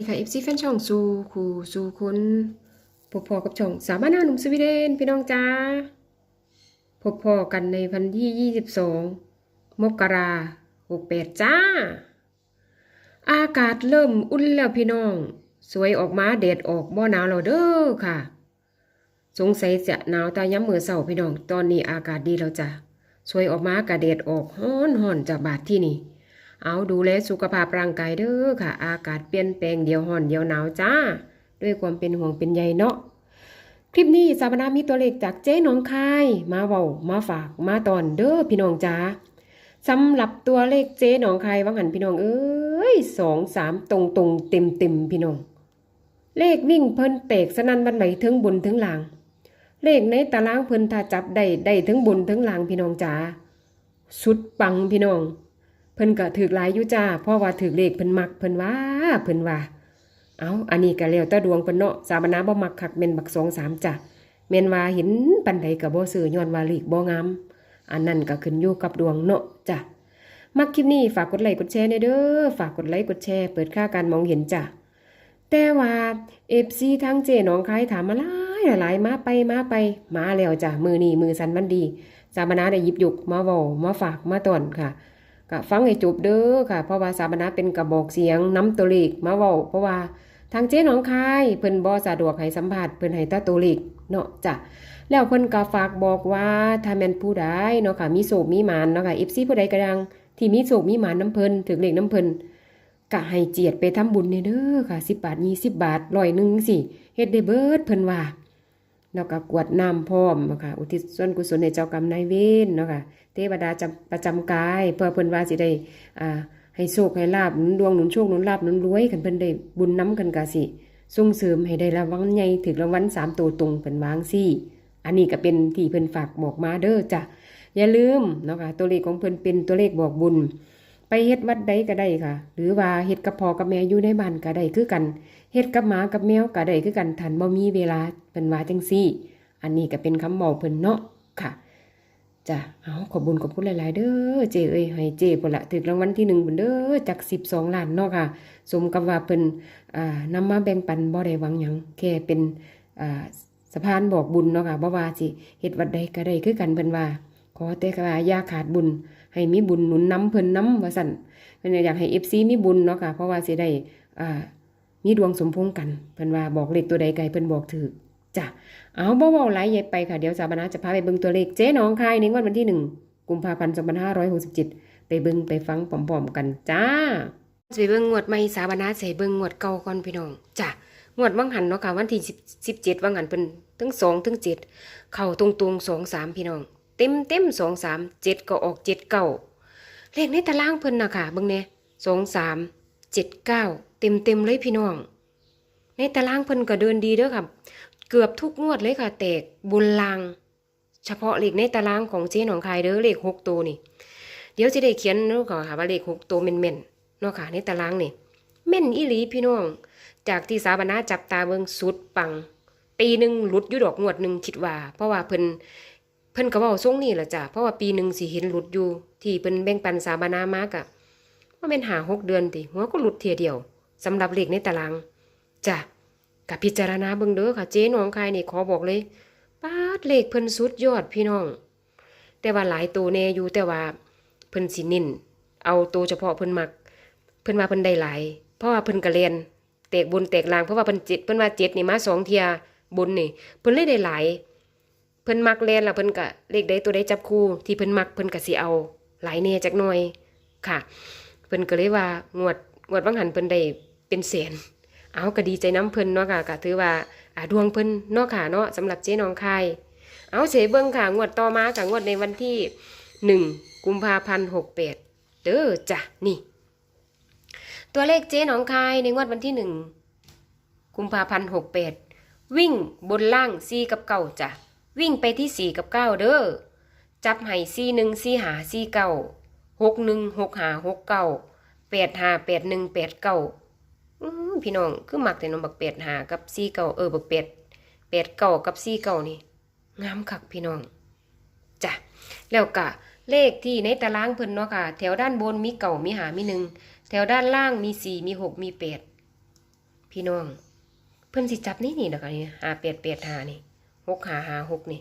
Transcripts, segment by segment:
สวัสดีค่ะ FC แฟนช่องสู่คู่สู่คุณพบพอกับช่องสามารถนาหนุ่มสวีเดนพี่น้องจ้าพบพอกันในวันที่22มกราคม68จ้า อากาศเริ่มอุ่นแล้วพี่น้อง สวยออกมาแดดออกบ่หนาวแล้วเด้อค่ะ สงสัยจะหนาวตาย้ำมือเศร้าพี่น้อง ตอนนี้อากาศดีแล้วจ้ะสวยออกมากระเดดออกฮ้อนห่อนจากบาทที่นี่ เอาดูแลสุขภาพร่างกายเด้อค่ะ อากาศเปลี่ยนแปลงเดียวห่อนเดียวหนาวจ้า ด้วยความเป็นห่วงเป็นใยเนาะคลิปนี้สาบนามีตัวเลขจากเจ๊น้องคายมาเว้ามาฝากมาตอนเด้อพี่น้องจ้าสำหรับตัวเลขเจ๊หนองคายวังหันพี่น้องเอ้ยสองสามตรงตรงเต็มเต็มพี่น้อง เลขวิ่งเพิ่นเตกสนันบันไหวถึงบนถึงหลัง เลขในตารางเพิ่นถ้าจับได้ได้ถึงบนถึงหลังพี่น้องจ๋าสุดปังพี่น้อง พิ่นก็ถือหลายอยู่จ้าเพราะว่าถือเลขเพิ่นมักเพิ่นว่าเพิ่นว่า เอาอันนี้ก็แล้วแต่ดวงเพิ่นเนาะสาบนาบ่มักคักแม่นบัก2 3จ้ะแม่นว่าเห็นปันใดก็บ่ซื้อย้อนว่าเลขบ่งามอันนั้นก็ขึ้นอยู่กับดวงเนาะจ้ะมักคลิปนี้ฝากกดไลค์กดแชร์แน่เด้อฝากกดไลค์กดแชร์เปิดค่าการมองเห็นจ้ะแต่ว่า FC ทั้งเจน้องคายถามมาหลายหลายมาไปมาไปมาแล้วจ้ะมือนี้มือสันวันดีสาบนาได้หยิบยุกมาเว้ามาฝากมาตอนค่ะ ก็ฟังให้จบเด้อค่ะ เพราะว่าสาบนาเป็นกระบอกเสียงน้ำตัวเลขมาเว้าเพราะว่าทางเจ๊หนองคายเพิ่นบ่สะดวกให้สัมภาษณ์เพิ่นให้ตาตัวเลขเนาะจ้ะแล้วเพิ่นก็ฝากบอกว่าถ้าแม่นผู้ใดเนาะค่ะมีโศกมีหมานเนาะค่ะ FC ผู้ใดก็ดังที่มีโศกมีหมานน้ำเพิ่นถึกเลขน้ำเพิ่นก็ให้เจียดไปทำบุญเนี่ยเด้อค่ะ10บบาท20บบาทร้อยหนึ่งสิเฮ็ดได้เบิดเพิ่นว่า แล้วก็กวดน้ำพร้อมนะค่ะอุทิศส่วนกุศลให้เจ้ากรรมนายเวรเนาะค่ะเทวดาจำประจำกาย เพื่อเพิ่นว่าสิได้อ่าให้โชคให้ลาบหนุนดวงหนุนโชคหนุนลาบหนุนรวยกันเพิ่นได้บุญน้ำกันกะสิส่งเสริมให้ได้รางวัลใหญ่ถึงรางวัลสามตัวตรงเพิ่นวางซี่ อันนี้ก็เป็นที่เพิ่นฝากบอกมาเด้อจ้ะอย่าลืมเนาะค่ะตัวเลขของเพิ่นเป็นตัวเลขบอกบุญ ไปเฮ็ดวัดใดก็ได้ค่ะ หรือว่าเฮ็ดกับพ่อกับแม่อยู่ในบ้านก็ได้คือกันเฮ็ดกับหมากับแมวก็ได้คือกันทันบ่มีเวลาเพิ่นว่าจังซี่ อันนี้ก็เป็นคำบอกเพิ่นเนาะค่ะจ้ะเอาขอบุญขอบคุณหลาย ๆ เด้อเจเอ้ยให้เจพุ่นละถึกรางวัลที่หนึ่งพุ่นเด้อจาก12ล้านเนาะค่ะ สมกับว่าเพิ่นอ่านำมาแบ่งปันบ่ได้หวังหยังแค่เป็นอ่าสะพานบอกบุญเนาะค่ะบ่ว่าสิเฮ็ดวัดใดก็ได้คือกันเพิ่นว่า ขอแต่ว่าอย่าขาดบุญ ให้มีบุญหนุนนำเพิ่นนำว่าซั่นเพิ่นอยากให้ FC มีบุญเนาะค่ะเพราะว่าสิได้อ่ามีดวงสมพงษ์กันเพิ่นว่าบอกเลขตัวใดไกลเพิ่นบอกถูกจ้ะเอาบ่เว้าหลายใหญ่ไปค่ะเดี๋ยวสาบนาจะพาไปเบิ่งตัวเลขเจ๊น้องคายในงวดวันที่1กุมภาพันธ์2567ไปเบิ่งไปฟังพร้อมๆกันจ้าสิไปเบิ่งงวดใหม่สาบนาสิให้เบิ่งงวดเก่าก่อนพี่น้องจ้ะงวดวังหันเนาะค่ะวันที่10 17วังหันเพิ่นทั้ง2ทั้ง7เข้าตรงๆ2 3พี่น้อง เต็มเต็ม2 3 7ก็ออก7 9เก่าเลขในตารางเพิ่นนะค่ะเบิ่งแน่2 3 7 9เจ็ดเก้าเต็มเต็มเลยพี่น้อง ในตารางเพิ่นก็เดินดีเด้อค่ะ เกือบทุกงวดเลยค่ะ แตกบุญลาง เฉพาะเลขในตารางของเจ๊หนองคายเด้อเลขหกตัวนี่ เดี๋ยวจะได้เขียนเนาะค่ะว่าเลขหกตัวเม่นๆเนาะค่ะ ในตารางนี่แม่นอีหลีพี่น้อง จากที่สาบานาจับตาเบิ่งสุดปัง ปีหนึ่งหลุดยู่ดอกงวดหนึ่งคิดว่า เพราะว่าเพิ่น เพิ่นก็เว้าทรงนี่แหละจ้ะเพราะว่าปีหนึ่งสิเห็นหลุดอยู่ ที่เพิ่นแบ่งปันสาบานามากอะว่าแม่นหาหกเดือนติหัวก็หลุดเทียเดียวสำหรับเลขในตารางจ้ะกับพิจารณาเบิ่งเด้อค่ะเจ๊น้องคายนี่ขอบอกเลยปาดเลขเพิ่นสุดยอดพี่น้อง แต่ว่าหลายตัวแน่อยู่แต่ว่าเพิ่นสิเน้นเอาตัวเฉพาะเพิ่นมัก เพิ่นว่าเพิ่นได้หลาย เพราะว่าเพิ่นกระเรียนแตกบนแตกล่างเพราะว่าเพิ่นเจ็ดเพิ่นว่าเจ็ดนี่มาสองเทียบนนี่เพิ่นเลยได้หลาย เพิ่นมักเรียนแล้วเพิ่นก็เลขใดตัวใดจับคู่ที่เพิ่นมักเพิ่นก็สิเอา หลายแน่จักหน่อยค่ะ เพิ่นก็เลยว่างวดงวดบางหันเพิ่นได้เป็นแสนเอาก็ดีใจน้ำเพิ่นเนาะค่ะก็ถือว่าอ่าดวงเพิ่นเนาะค่ะเนาะสำหรับเจ๊น้องคายเอาเสเบิ่งค่ะงวดต่อมาค่ะงวดในวันที่หนึ่งกุมภาพันธ์หกแปดเด้อจ้ะนี่ ตัวเลขเจ๊น้องคายในงวดวันที่หนึ่งกุมภาพันธ์หกแปดวิ่งบนล่างสี่กับเก้าจ้ะ วิ่งไปที่สี่กับเก้าเด้อ จับให้สี่หนึ่งสี่หาสี่เก้าหกหนึ่งหกหาหกเก้าแปดหาแปดหนึ่งแปดเก้าพี่น้องคือมักแต่นมบักเป็ดหากับซี่เก่าเออบักเป็ดเป็ดเก่ากับซี่เก่านี่งามคักพี่น้องจ้ะแล้วก็เลขที่ในตารางเพิ่นเนาะค่ะ แถวด้านบนมีเก่ามีหามีหนึ่งแถวด้านล่างมีสี่มีหกมีแปดพี่น้อง เพิ่นสิจับนี่นี่นะคะนี่หาเปียดเปียดหานี่ หกหาหาหกนี่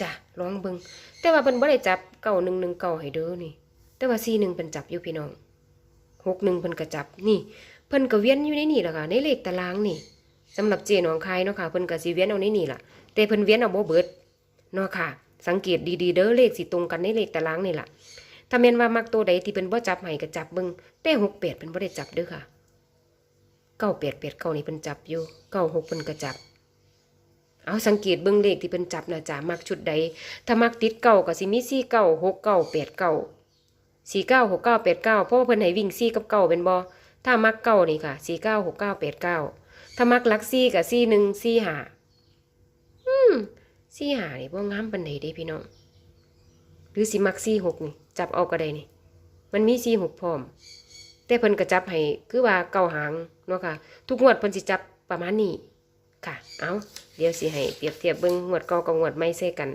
จ้ะลองเบิ่งแต่ว่าเพิ่นบ่ได้จับเก้าหนึ่งหนึ่งเก้าให้เด้อนี่ แต่ว่าสี่หนึ่งเพิ่นจับอยู่พี่น้องหกหนึ่งเพิ่นก็จับนี่ เพิ่นก็เวียนอยู่ในนี่แหละค่ะในเลขตารางนี่สำหรับเจหนองคายเนาะค่ะเพิ่นก็สิเวียนเอาในนี่ล่ะ แต่เพิ่นเวียนเอาบ่เบิดเนาะค่ะ สังเกตดีๆเด้อเลขสิตรงกันในเลขตารางนี่ล่ะถ้าแม่นว่ามักตัวใดที่เพิ่นบ่จับให้ก็จับเบิ่งแต่หกแปดเพิ่นบ่ได้จับเด้อค่ะเก้าแปดแปดเก้านี่เพิ่นจับอยู่เก้าหกเพิ่นก็จับ เอาสังเกตเบิ่งเลขที่เพิ่นจับนะจ้ามักชุดใด ถ้ามักติดเก้าก็สิมีสี่เก้าหกเก้าแปดเก้าสี่เก้าหกเก้าแปดเก้าเพราะว่าเพิ่นให้วิ่งสี่กับเก้าเป็นบ่ถ้ามักเก้านี่ค่ะสี่เก้าหกเก้าแปดเก้าถ้ามักลักสี่กับสี่หนึ่งสี่หาอืมสี่หานี่บ่งามปานใดเด้พี่น้องหรือสิมักสี่หกนี่ จับเอาก็ได้นี่ มันมีสี่หกพร้อม แต่เพิ่นก็จับให้คือว่าเก้าหางเนาะค่ะ ทุกงวดเพิ่นสิจับประมาณนี้ ค่ะ เอาเดี๋ยวสิให้เปรียบเทียบเบิ่งงวดเก่ากับงวดใหม่ใส่กัน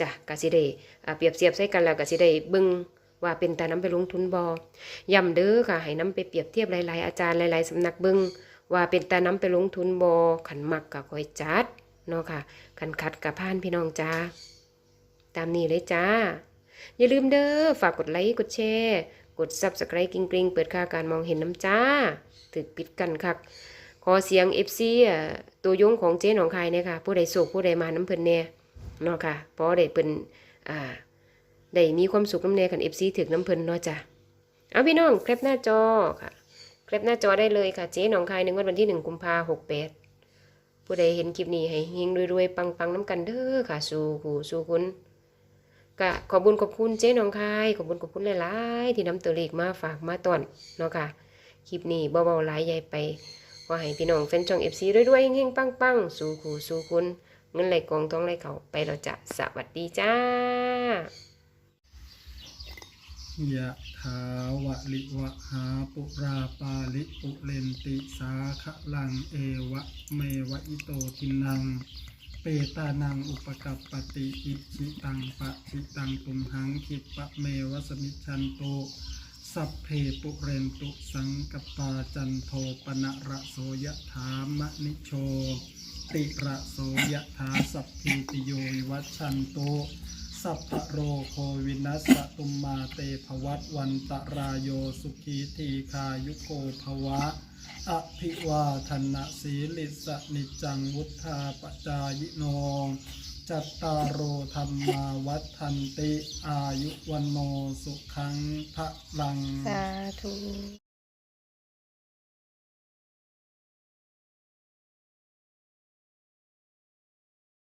จ้ะกสิได้อ่าเปรียบเทียบใส่กันแล้วกสิได้เบิ่งว่าเป็นตานํไปลงทุนบ่ย้ำเด้อค่ะ ให้นํไปเปรียบเทียบหลาย ๆ อาจารย์หลาย ๆสำนักเบิ่งว่าเป็นตานํไปลงทุนบ่ขันมักก็ค่อยจัดเนาะค่ะขันขัดกับพานพี่น้องจ้า ตามนี้เลยจ้า อย่าลืมเด้อฝากกดไลค์กดแชร์ กด Subscribe กริงกริงๆ เปิดค่าการมองเห็นน้ำจ้า ถึกปิดกันคักข อเสียง FC อะตัวยงของเจ๊หนองคายเนี่ยค่ะ ผู้ใดโศกผู้ใดมาน้ำเพิ่นแน่เนาะค่ะพราะได้เพิ่นอ่าได้มีความสุขน้ำแน่กัน FC ถึกน้ำเพิ่นเนาะจ้ะเอาพี่น้องแคปหน้าจอค่ะแคปหน้าจอได้เลยค่ะเจ๊หนองคายในงวดวันที่หนึ่งกุมภาหกแปดผู้ใดเห็นคลิปนี้ให้เฮงรวยๆปังๆน้ำกันเด้อค่ะ สู่หูสู่คุณก็ขอบุญขอบคุณเจ๊น้องคายขอบุญขอบคุณหลายๆ ที่นำตัวเลขมาฝากมาตอนเนาะค่ะ คลิปนี้เบาๆหลายใหญ่ไป ขอให้พี่น้องแฟนช่องเอฟซีรวยๆเฮงๆ ปังๆ สู่ขู่สู่คุณเงินไหลกองท้องไหลเขาไปเราจะสวัสดีจ้ายะถาวะลิวะหาปุราปาลิปุเรนติสาคะลังเอวะเมวะอิโตทินัง เปตานังอุปกัปปติอิชิตังปะชิตังตุมหังคิปะเมวะสมิชันโต สัพเพปุเรนตุสังกปาจันโทปนะระโสยะถามะนิโช ติระโสยะถาสัพพิติโยวัชันโตสัพพโรโควินัสตุมมาเตภวัตวันตรายโยสุขีทีคายุโกภวะ อภิวาทนะสีลิสนิจังวุธาปจายโน จัตตารโอธรรมาวัฒนติ อายุวันโนสุขังพระลัง สาธุ